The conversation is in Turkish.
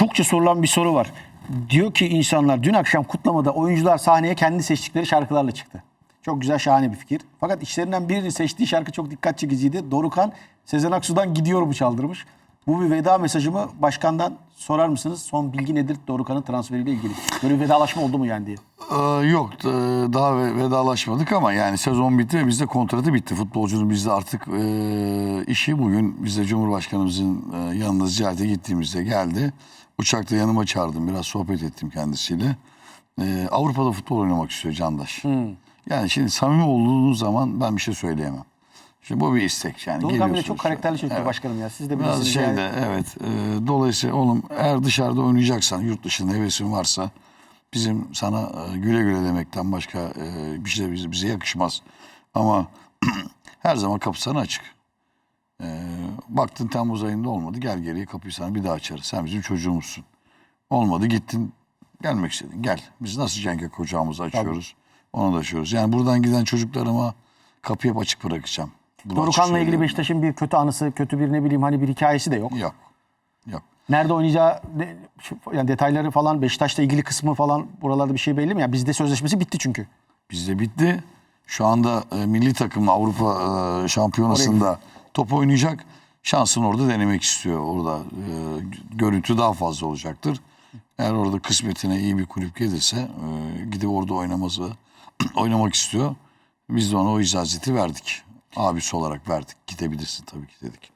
çokça sorulan bir soru var. Diyor ki insanlar dün akşam kutlamada oyuncular sahneye kendi seçtikleri şarkılarla çıktı. Çok güzel şahane bir fikir. Fakat içlerinden birinin seçtiği şarkı çok dikkat çekiciydi. Dorukan Sezen Aksu'dan gidiyor mu çaldırmış. Bu bir veda mesajı mı? Başkandan sorar mısınız? Son bilgi nedir Dorukan'ın transferiyle ilgili? Böyle bir vedalaşma oldu mu yani diye. Ee, yok e, daha ve- vedalaşmadık ama yani sezon bitti ve bizde kontratı bitti. Futbolcunun bizde artık e, işi bugün bizde Cumhurbaşkanımızın e, yanına ziyarete gittiğimizde geldi. Uçakta yanıma çağırdım biraz sohbet ettim kendisiyle. E, Avrupa'da futbol oynamak istiyor Candaş. Yani şimdi samimi olduğunuz zaman ben bir şey söyleyemem. Şimdi bu bir istek yani. Dorukan bile çok karakterli çocuk Evet. başkanım ya. Siz de Biraz bilirsiniz şeyde yani. evet. E, dolayısıyla oğlum eğer dışarıda oynayacaksan yurt dışında hevesin varsa bizim sana e, güle güle demekten başka e, bir şey bize, bize yakışmaz. Ama her zaman kapı sana açık. E, baktın Temmuz ayında olmadı gel geriye kapıyı sana bir daha açarız. Sen bizim çocuğumuzsun. Olmadı gittin gelmek istedin gel. Biz nasıl Cenk'e kucağımızı açıyoruz onu da açıyoruz. Yani buradan giden çocuklarıma kapıyı hep açık bırakacağım. Bunu Dorukan'la ilgili. Beşiktaş'ın bir kötü anısı, kötü bir ne bileyim hani bir hikayesi de yok. Yok. Yok. Nerede oynayacağı de- yani detayları falan Beşiktaş'la ilgili kısmı falan buralarda bir şey belli mi? Yani bizde sözleşmesi bitti çünkü. Bizde bitti. Şu anda e, milli takım Avrupa e, şampiyonasında top oynayacak. Şansını orada denemek istiyor. Orada e, görüntü daha fazla olacaktır. Eğer orada kısmetine iyi bir kulüp gelirse e, gidip orada oynaması oynamak istiyor. Biz de ona o icazeti verdik. Abisi olarak verdik. Gidebilirsin tabii ki dedik.